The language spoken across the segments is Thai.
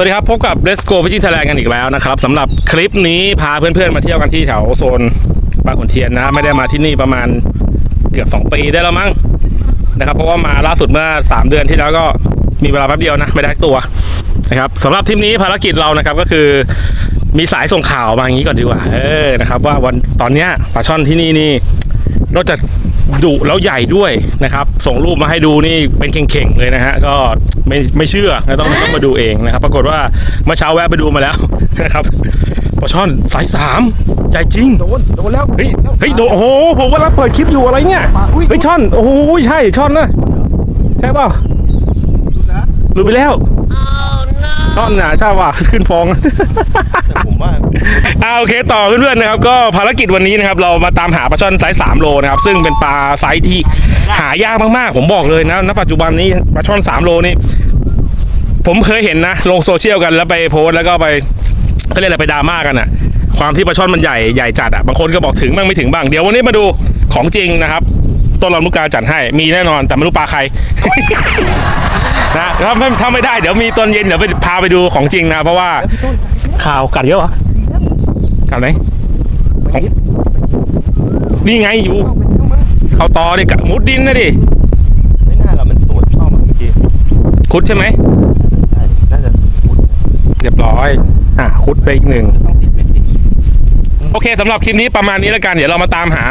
วัสดีครับ พบกับ Let's Go Fishing Thailand กันอีกแล้วนะครับสำหรับคลิปนี้พาเพื่อนๆมาเที่ยวกันที่แถวโซนบางขุนเทียนนะไม่ได้มาที่นี่ประมาณเกือบ 2 ปีได้แล้วมั้งนะครับ เพราะว่ามาล่าสุดเมื่อ 3 เดือนที่แล้วก็มีเวลาแป๊บเดียวนะไม่ได้ตัวนะครับสำหรับทริปนี้ภารกิจเรานะครับก็คือมีสายส่งข่าวมาอย่างนี้ก่อนดีกว่าเออนะครับว่าวันตอนเนี้ยปลาช่อนที่นี่นี่นอกจาก ดุแล้วใหญ่ด้วยนะครับ ส่งรูปมาให้ดูนี่เป็นเข่งๆเลยนะฮะก็ไม่ไม่เชื่อนะต้องต้องมาดูเองนะครับ ปรากฏว่าเมื่อเช้าแวะไปดูมาแล้วนะครับปลาช่อนสายสามใหญ่จริงโดนโดนแล้วเฮ้ยเฮ้ยโดโอ้โหผมกำลังเปิดคลิปอยู่อะไรเนี่ยปลาอุ้ยเฮ้ยช่อนโอ้โหใช่ช่อนนะใช่เปล่าหลุดไปแล้ว ช่อนน่ะใช่ป่ะขึ้นฟอง แต่ผมว่าอ่าโอเคต่อเพื่อนๆนะครับ ก็ภารกิจวันนี้นะครับ เรามาตามหาปลาช่อนไซส์3โลนะครับ ซึ่งเป็นปลาไซส์ที่หายากมากๆ ผมบอกเลยนะณปัจจุบันนี้ปลาช่อน 3 โลนี่ผมเคยเห็นนะ ลงโซเชียลกันแล้วไปโพสต์แล้วก็ไปเขาเรียกอะไรไปดราม่ากันอะความที่ปลาช่อนมันใหญ่ใหญ่จัดอะบางคนก็บอกถึงบ้างไม่ถึงบ้างเดี๋ยววันนี้มาดูของจริงนะครับต้นลำลูกกาจัดให้มีแน่นอนแต่ไม่รู้ปลาใคร นะถ้าไม่ถ้าไม่ได้เดี๋ยวมีตอนเย็นเดี๋ยวไปพาไปดูของจริงนะ เพราะว่าข่าวกัดเยอะเหรอกัดไหนของนี่ไงอยู่ เขาตอดิกะมุดดินนะดิไม่น่าเรามันตรวจเข้ามาเมื่อกี้คุดใช่ไหมใช่น่าจะมุดเรียบร้อย อะคุดไปอีกหนึ่ง โอเคสำหรับคลิปนี้ประมาณนี้แล้วกัน เดี๋ยวเรามาตามหา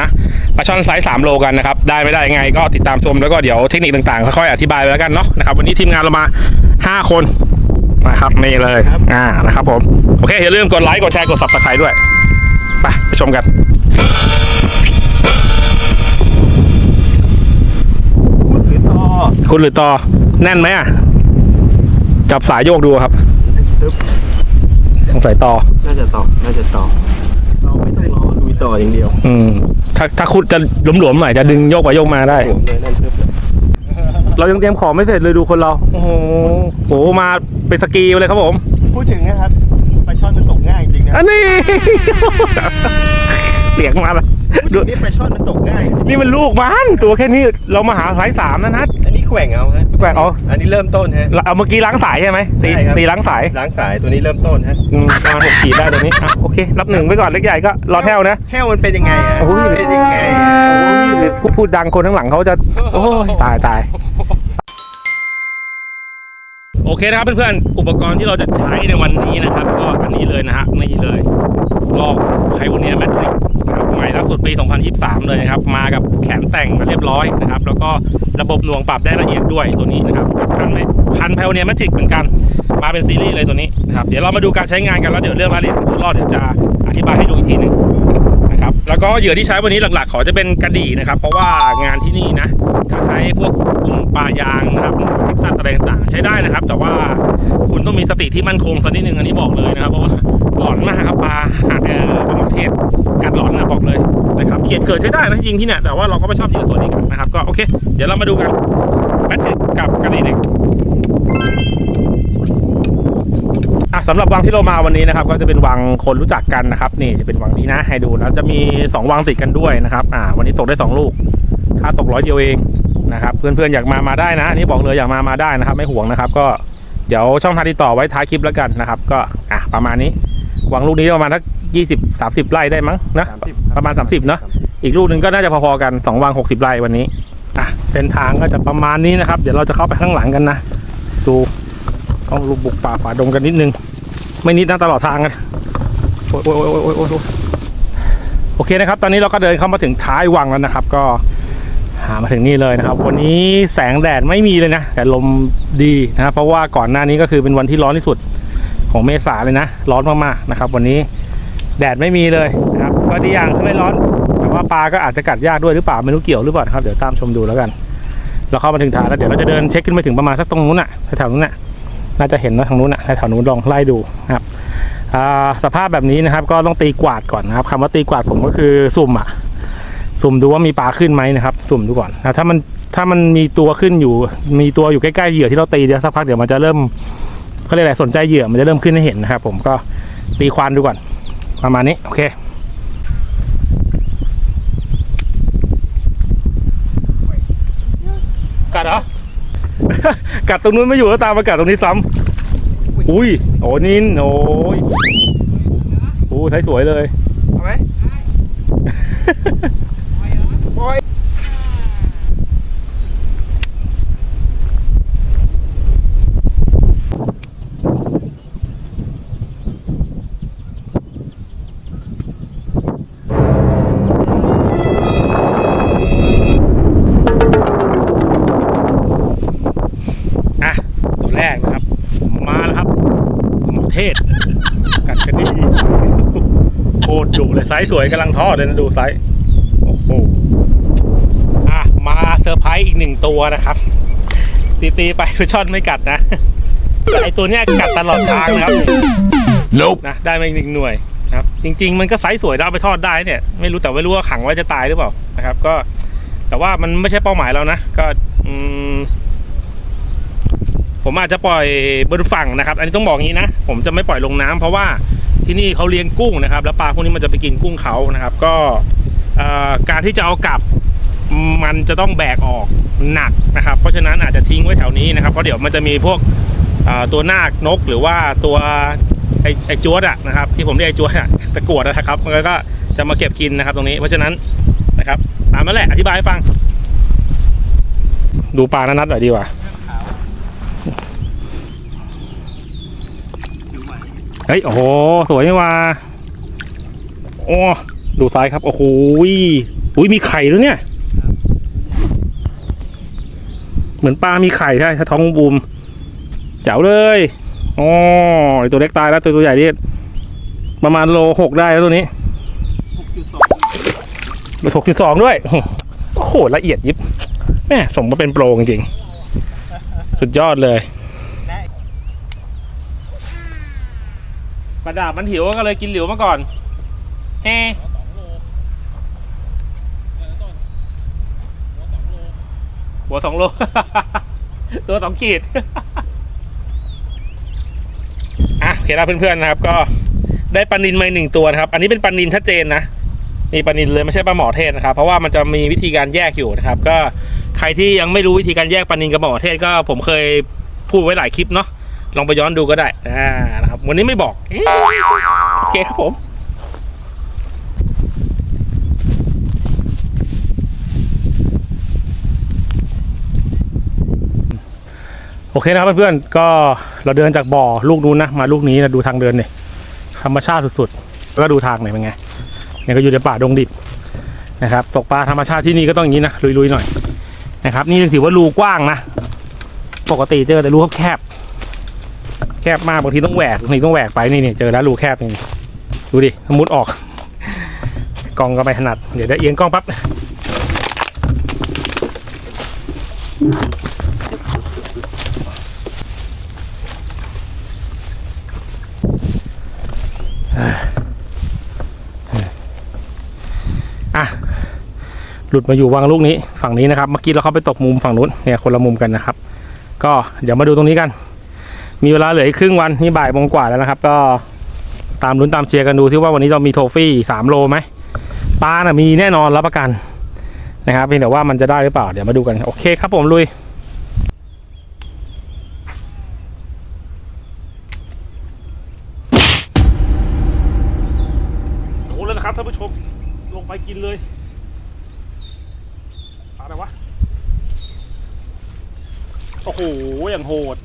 ปลาช่อนไซส์3โลกันนะครับ ได้ไม่ได้ยังไงก็ติดตามชมแล้วก็เดี๋ยวเทคนิคต่างๆค่อยๆอธิบายไปแล้วกันเนาะนะครับวันนี้ทีมงานเรามา 5 คนนะครับนี่เลยอ่านะครับผมโอเคอย่าลืมกดไลค์กดแชร์กด subscribe ด้วยไปไปชมกันมุดหรือต่อคุณหรือต่อแน่นไหมอะจับสายโยกดูครับตึ๊บสงสัยต่อน่าจะต่อน่าจะต่อ เราไม่ต้องรอลุยต่ออย่างเดียวอืม ถ้าถ้าคุดจะหลวมๆหน่อยจะดึงโยกไปโยกมาได้ ผมเลยนั่นตึ๊บเลยเรายังเตรียมของไม่เสร็จเลยดูคนเรา โอ้โหโหมาเป็นสกีเลยครับผม พูดถึงนะครับปลาช่อนมันตกง่ายจริงๆนะอันนี้เปียกมาละดูนี่ปลาช่อนมันตกง่ายนี่มันลูกมันตัวแค่นี้เรามาหาสายสามนะนัดอันนี้ แกว่งเอาฮะแกว่งเอา อันนี้เริ่มต้นฮะเอาเมื่อกี้ล้างสายใช่ไหมสีใช่ครับสีล้างสาย ล้างสายตัวนี้เริ่มต้นฮะอืมประมาณหกขีดได้ตัวนี้อะโอเครับหนึ่งไปก่อนเล็กใหญ่ก็รอแถวนะแห้วมันเป็นยังไงฮะโอ้ยเป็นยังไงอะพูดพูดดังคนข้างหลังเขาจะ โอ้ยตายตายโอเคนะครับเพื่อนๆอุปกรณ์ที่เราจะใช้ในวันนี้นะครับ ก็อันนี้เลยนะฮะนี่เลยลอกไคโอเนียแมทริกนะครับ ใหม่ล่าสุดปี 2023 เลยนะครับ มากับแขนแต่งมาเรียบร้อยนะครับ แล้วก็ระบบหน่วงปรับได้ละเอียดด้วยตัวนี้นะครับพันไม่พันไพโอเนียแมทริกเหมือนกัน มาเป็นซีรีส์เลยตัวนี้นะครับ เดี๋ยวเรามาดูการใช้งานกันแล้วเดี๋ยวเรื่องรายละเอียดของรอดเดี๋ยวจะอธิบายให้ดูอีกทีหนึ่งนะครับ แล้วก็เหยื่อที่ใช้วันนี้หลักๆ ขอจะเป็นกระดี่นะครับ เพราะว่างานที่นี่นะถ้าใช้พวกกลุ่มปลายางนะครับเท็กซัสอะไรต่างๆ ใช้ได้นะครับ แต่ว่าคุณต้องมีสติที่มั่นคงสักนิดนึงอันนี้บอกเลยนะครับ เพราะว่า หลอนมากครับปลาหาดเออบางประเทศกัดหลอนนะบอกเลยนะครับเขียดเกิดใช้ได้นะจริงที่เนี่ยแต่ว่าเราก็ไม่ชอบเยื่อส่วนนี้กันนะครับก็โอเค เดี๋ยวเรามาดูกันแมทชิกับกระดี่เด็กอะสำหรับวังที่เรามาวันนี้นะครับ ก็จะเป็นวังคนรู้จักกันนะครับ นี่จะเป็นวังนี้นะให้ดูแล้วจะมี 2 วังติดกันด้วยนะครับ อ่า วันนี้ตกได้ 2 ลูก ค่าตกร้อยเดียวเองนะครับ เพื่อนๆอยากมามาได้นะอันนี้บอกเลยอยากมามาได้นะครับ ไม่ห่วงนะครับ ก็เดี๋ยวช่องทางติดต่อไว้ท้ายคลิปแล้วกันนะครับ ก็อะประมาณนี้ วังลูกนี้ประมาณสักยี่สิบสามสิบไร่ได้มั้งนะ 30ประมาณ30เนาะอีกลูกหนึ่งก็น่าจะพอๆกันสองวังหกสิบไร่วันนี้อะเส้นทางก็จะประมาณนี้นะครับ เดี๋ยวเราจะเข้าไปข้างหลังกันนะดูต้องลูกบุกป่าฝ่าดงกันนิดนึง ไม่นิดนะตลอดทางกันโอ้ยโอ้ยโอ้ยโอ้ยโอ้ยโอ้ยโอเคนะครับ ตอนนี้เราก็เดินเข้ามาถึงท้ายวังแล้วนะครับ ก็หามาถึงนี่เลยนะครับ วันนี้แสงแดดไม่มีเลยนะ แต่ลมดีนะครับเพราะว่าก่อนหน้านี้ก็คือเป็นวันที่ร้อนที่สุด ของเมษาเลยนะ ร้อนมากๆนะครับ วันนี้แดดไม่มีเลยนะครับ ก็ดีอย่างที่ไม่ร้อน แต่ว่าปลาก็อาจจะกัดยากด้วยหรือเปล่าไม่รู้เกี่ยวหรือเปล่าครับเดี๋ยวตามชมดูแล้วกัน เราเข้ามาถึงฐานแล้วเดี๋ยวเราจะเดินเช็คขึ้นไปถึงประมาณสักตรงนู้นน่ะแถวนู้นน่ะน่าจะเห็นนะทางนู้นนะแถวนู้นลองไล่ดูนะครับสภาพแบบนี้นะครับ ก็ต้องตีกวาดก่อนนะครับคำว่าตีกวาดผมก็คือสุ่มอะสุ่มดูว่ามีปลาขึ้นไหมนะครับ สุ่มดูก่อนนะถ้ามันถ้ามันมีตัวขึ้นอยู่ มีตัวอยู่ใกล้ๆเหยื่อที่เราตีเดี๋ยวสักพักเดี๋ยวมันจะเริ่ม เขาเรียกอะไรสนใจเหยื่อมันจะเริ่มขึ้นให้เห็นนะครับผมก็ตีควานดูก่อนประมาณนี้โอเคกัดเหรอ กัดตรงนู้นไม่อยู่แล้วตามมากัดตรงนี้ซ้ำอุ้ยโอ้นินโอ้ยโอ้ใช้สวยเลย เอาไหมปล่อย อะ ตัวแรกนะครับ มาแล้วครับหมอเทศ กัดกันดีโคตรดุเลยไซ ส์สวยกำลังทอดเลยนะดูไซส์โอ้โหอะมาเซอร์ไพรส์อีกหนึ่งตัวนะครับ ตีตีๆไปไปช่อนไม่กัดนะแต่ไอตัวเนี้ยกัดตลอดทางนะครับ Nope. นะได้มาอีกหนึ่งหน่วยนะครับ จริง ๆ มันก็ไซส์สวยแล้วเอาไปทอดได้เนี่ยไม่รู้แต่ไม่รู้ว่าขังไว้จะตายหรือเปล่านะครับ ก็ แต่ว่ามันไม่ใช่เป้าหมายเรานะก็อืมผมอาจจะปล่อยบนฝั่งนะครับ อันนี้ต้องบอกงี้นะ ผมจะไม่ปล่อยลงน้ำเพราะว่า ที่นี่เขาเลี้ยงกุ้งนะครับ แล้วปลาพวกนี้มันจะไปกินกุ้งเขานะครับ ก็การที่จะเอากลับมันจะต้องแบกออกหนักนะครับ เพราะฉะนั้นอาจจะทิ้งไว้แถวนี้นะครับ เพราะเดี๋ยวมันจะมีพวกตัวนาคนกหรือว่าตัวไอไอจวดอะนะครับที่ผมเรียกไอจวดอะตะกวดนะครับมันก็จะมาเก็บกินนะครับตรงนี้เพราะฉะนั้นนะครับตามนั้นแหละอธิบายให้ฟัง ดูปลานัดหน่อยดีกว่า เฮ้ย โอ้โห สวยนี่ว่าโอ้ดูซ้ายครับ โอ้โหยอุ้ยมีไข่ด้วยเนี่ย เหมือนปลามีไข่ใช่ถ้าท้องบูมเจ๋วเลยอ๋อไอ้ตัวเล็กตายแล้วตัวตัวใหญ่นี่ประมาณโลหกได้แล้วตัวนี้หกจุดสองหกจุดสองด้วย โอ้โห ละเอียดยิบแม่สมมาเป็นโปรจริงๆสุดยอดเลย ประดาบมันหิวก็เลยกินหลิวมาก่อนแฮหัวสองโล ตัวสองขีด อะโอเคแล้วเพื่อนๆนะครับ ก็ได้ปลานินมาหนึ่งตัวนะครับ อันนี้เป็นปลานินชัดเจนนะมีปลานินเลยไม่ใช่ปลาหมอเทศนะครับ เพราะว่ามันจะมีวิธีการแยกอยู่นะครับ ก็ใครที่ยังไม่รู้วิธีการแยกปลานินกับปลาหมอเทศก็ผมเคยพูดไว้หลายคลิปเนาะ ลองไปย้อนดูก็ได้อ่านะครับ วันนี้ไม่บอกโอเคครับผมโอเคนะครับเพื่อนๆก็เราเดินจากบ่อลูกนู้นนะมาลูกนี้นะดูทางเดินเนี่ยธรรมชาติสุดๆแล้วก็ดูทางหน่อยเป็นไงเนี่ยก็อยู่ในป่าดงดิบนะครับ ตกปลาธรรมชาติที่นี่ก็ต้องอย่างนี้นะลุยๆหน่อยนะครับ นี่ถือว่ารูกว้างนะ ปกติเจอแต่รูแคบ แคบมากบางทีต้องแหวกบางทีต้องแหวกไปนี่นี่เจอแล้วรูแคบนี่ดูดิมุดออกกล้องก็ไม่ถนัด เดี๋ยวได้เอียงกล้องปั๊บอะหลุดมาอยู่วางลูกนี้ฝั่งนี้นะครับ เมื่อกี้เราเข้าไปตกมุมฝั่งนู้นเนี่ยคนละมุมกันนะครับ ก็เดี๋ยวมาดูตรงนี้กัน มีเวลาเหลืออีกครึ่งวันนี่บ่ายโมงกว่าแล้วนะครับ ก็ตามลุ้นตามเชียร์กันดูที่ว่าวันนี้เรามีโทฟี่สามโลไหมปลาน่ะมีแน่นอนรับประกันนะครับเพียงแต่ว่ามันจะได้หรือเปล่าเดี๋ยวมาดูกัน โอเคครับผมลุยโอ้แล้วนะครับท่านผู้ชมลงไปกินเลยปลาอะไรวะ โอ้โหอย่างโหด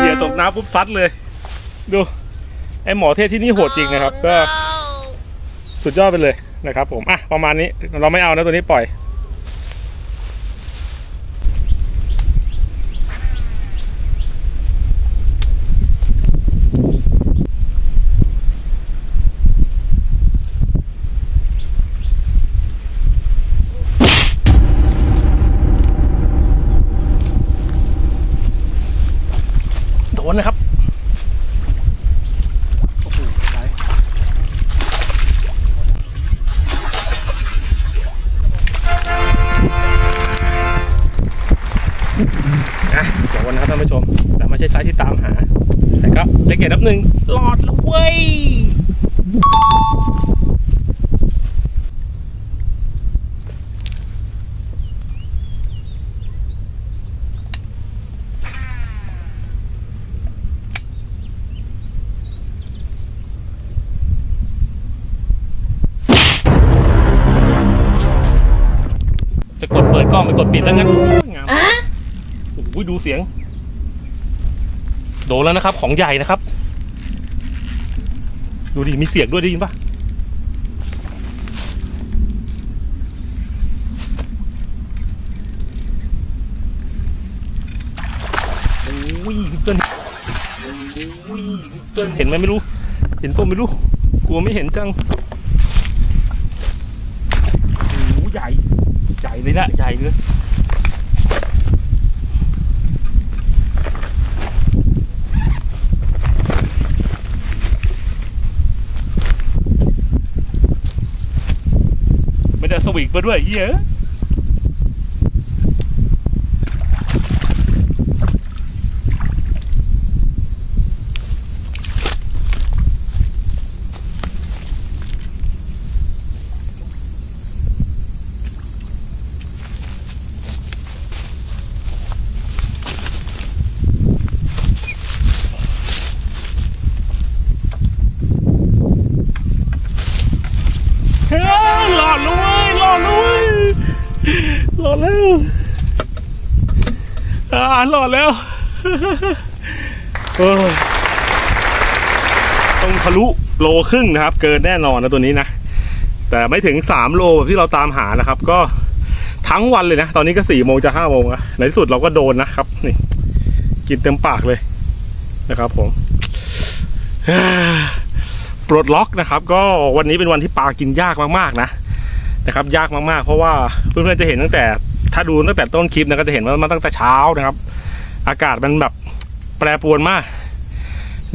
เหยื่อตกน้ำปุ๊บซัดเลย ดู ไอหมอเทศที่นี่โหดจริงนะครับ ก็สุดยอดไปเลยนะครับผม อะ ประมาณนี้ เราไม่เอานะตัวนี้ปล่อย ใช่ไซส์ที่ตามหา แต่ก็ได้เกตนับหนึ่งหลอดแล้วเว้ยจะกดเปิดกล้องไปกดปิดแล้วงั้นโอ้ยดูเสียง โดนแล้วนะครับของใหญ่นะครับ ดูดิมีเสียงด้วยได้ยินปะโอ้ยเพื่อนโอ้ยเพื่อนเห็นไหมไม่รู้ เห็นตัวไม่รู้ กลัวไม่เห็นจังโอ้ใหญ่ ใหญ่เลยนะใหญ่เลย ไม่ได้ส วิกมาด้วยเหี้ยอะเฮ้ยหลอดแล้วเว้ยหลอดแล้วเว้ยหลอดแล้ว อ่าหลอดแล้วเออต้องทะลุโลครึ่งนะครับ เกินแน่นอนนะตัวนี้นะ แต่ไม่ถึง 3 โลแบบที่เราตามหานะครับ ก็ทั้งวันเลยนะ ตอนนี้ก็4โมงจะ5โมงอะในที่สุดเราก็โดนนะครับ นี่ กินเต็มปากเลยนะครับ ผมปลดล็อกนะครับ ก็วันนี้เป็นวันที่ปลากินยากมากๆนะนะครับ ยากมากๆ เพราะว่าเพื่อนๆจะเห็นตั้งแต่ ถ้าดูตั้งแต่ต้นคลิปนะก็จะเห็นว่ามาตั้งแต่เช้านะครับ อากาศมันแบบแปรปรวนมาก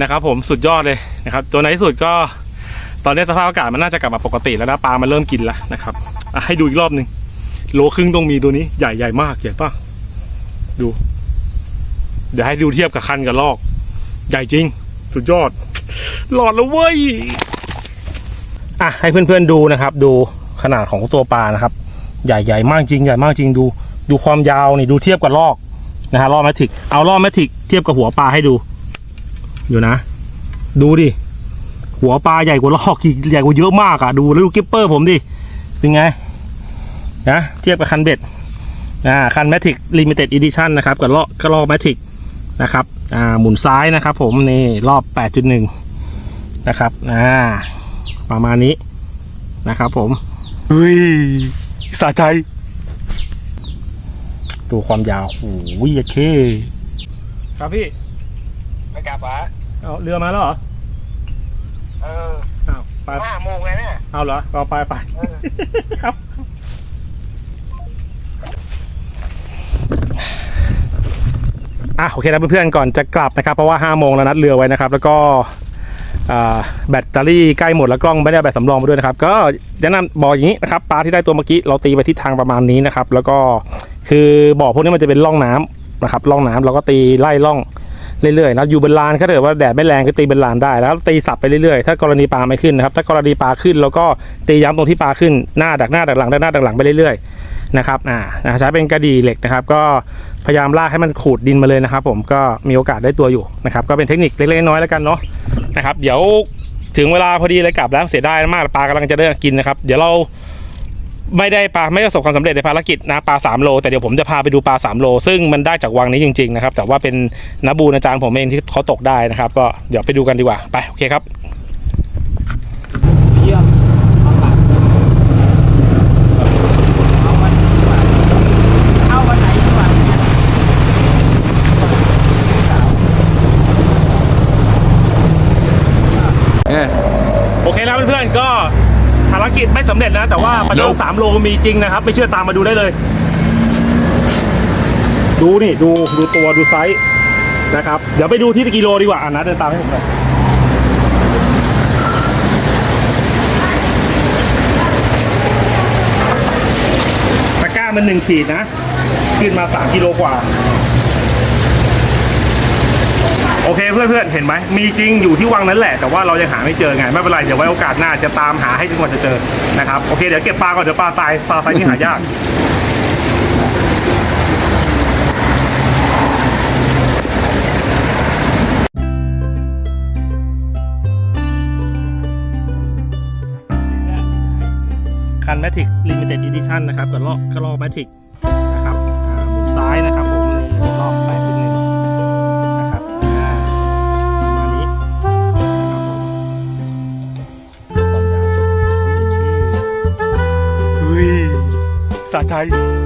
นะครับ ผมสุดยอดเลยนะครับตัวในที่สุดก็ตอนนี้สภาพอากาศมันน่าจะกลับมาปกติแล้วนะปลามันเริ่มกินแล้วนะครับให้ดูอีกรอบหนึ่งโลครึ่งต้องมีตัวนี้ใหญ่ใหญ่มากใหญ่ปะดู เดี๋ยวให้ดูเทียบกับคันกับลอก ใหญ่จริง สุดยอด หลอดแล้วเว้ยอะให้เพื่อนๆดูนะครับ ดูขนาดของตัวปลานะครับ ใหญ่ๆมากจริงใหญ่มากจริงดู ดูความยาวนี่ดูเทียบกับลอกนะฮะลอกแมทริกเอาลอกแมทริกเทียบกับหัวปลาให้ดู อยู่นะ ดูดิ หัวปลาใหญ่กว่าลอกี่ใหญ่กว่าเยอะมากอะดูแล้วดูกิปเปอร์ผมดิเป็นไงนะเทียบกับคันเบ็ดอ่าคันแมทริกลิมิเต็ดอีดิชันนะครับกับลอกกับลอกแมทริกนะครับอ่าหมุนซ้ายนะครับ ผมนี่รอบ 8.1 นะครับอ่าประมาณนี้นะครับผมเฮ้ย สะใจดูความยาวโอ้โหยเค ครับพี่ไม่กลับเหรอเอาเรือมาแล้วเหรอ เอออ้าวไปห้าโมงเลยเนี่ยเอาเหรอเอาไปไปเออครับ อะโอเคนะเพื่อนๆก่อนจะกลับนะครับ เพราะว่า5โมงแล้วนัดเรือไว้นะครับ แล้วก็อ่า แบตเตอรี่ใกล้หมดแล้วกล้องไม่ได้แบตสำรองมาด้วยนะครับ ก็แนะนำบอกอย่างนี้นะครับปลาที่ได้ตัวเมื่อกี้เราตีไปทิศทางประมาณนี้นะครับ แล้วก็คือบ่อพวกนี้มันจะเป็นร่องน้ำนะครับร่องน้ำเราก็ตีไล่ร่องเรื่อยๆนะอยู่บนลานถ้าเกิดว่าแดดไม่แรงก็ตีบนลานได้แล้วตีสับไปเรื่อยๆ ถ้ากรณีปลาไม่ขึ้นนะครับถ้ากรณีปลาขึ้นแล้วก็ตีย้ำตรงที่ปลาขึ้นหน้าดักหน้าดักหลังดักหน้าดักหลังไปเรื่อยๆ นะครับอ่าใช้เป็นกระดีเหล็กนะครับ ก็พยายามลากให้มันขูดดินมาเลยนะครับ ผมก็มีโอกาสได้ตัวอยู่นะครับ ก็เป็นเทคนิคเล็กๆน้อยๆแล้วกันเนาะนะครับ เดี๋ยวถึงเวลาพอดีเลยกลับแล้วเสียดายมากปลากำลังจะได้กินนะครับ เดี๋ยวเราไม่ได้ปลาไม่ประสบความสำเร็จในภารกิจนะปลา3โลแต่เดี๋ยวผมจะพาไปดูปลา3โลซึ่งมันได้จากวังนี้จริงๆนะครับแต่ว่าเป็นนบูนอาจารย์ผมเองที่เขาตกได้นะครับ ก็เดี๋ยวไปดูกันดีกว่าไปโอเคครับ เยี่ยมเอาหลังเอาวันนี้ดีกว่าเอาวันไหนดีกว่าเนี่ย โอเคแล้วเพื่อนๆก็ภาร กิจไม่สำเร็จนะ แต่ว่าปลาช่อนสามโลมีจริงนะครับ ไม่เชื่อตามมาดูได้เลย ดูนี่ดูดูตัวดูไซส์นะครับ เดี๋ยวไปดูที่กิโลดีกว่าอะนะเดินตามให้ผมหน่อยตะกร้ามันหนึ่งขีดนะ ขึ้นมาสามกิโลกว่า โอเคเพื่อนๆเห็นไหมมีจริงอยู่ที่วังนั้นแหละแต่ว่าเรายังหาไม่เจอไงไม่เป็นไรเดี๋ยวไว้โอกาสหน้าจะตามหาให้จนกว่าจะเจอนะครับโอเคเดี๋ยวเก็บปลาก่อนเดี๋ยวปลาตายปลาตายที่หายากคันแมทิกลิมิเต็ดอีดิชั่นนะครับกับลอกกระลอกแมทิก สะใจ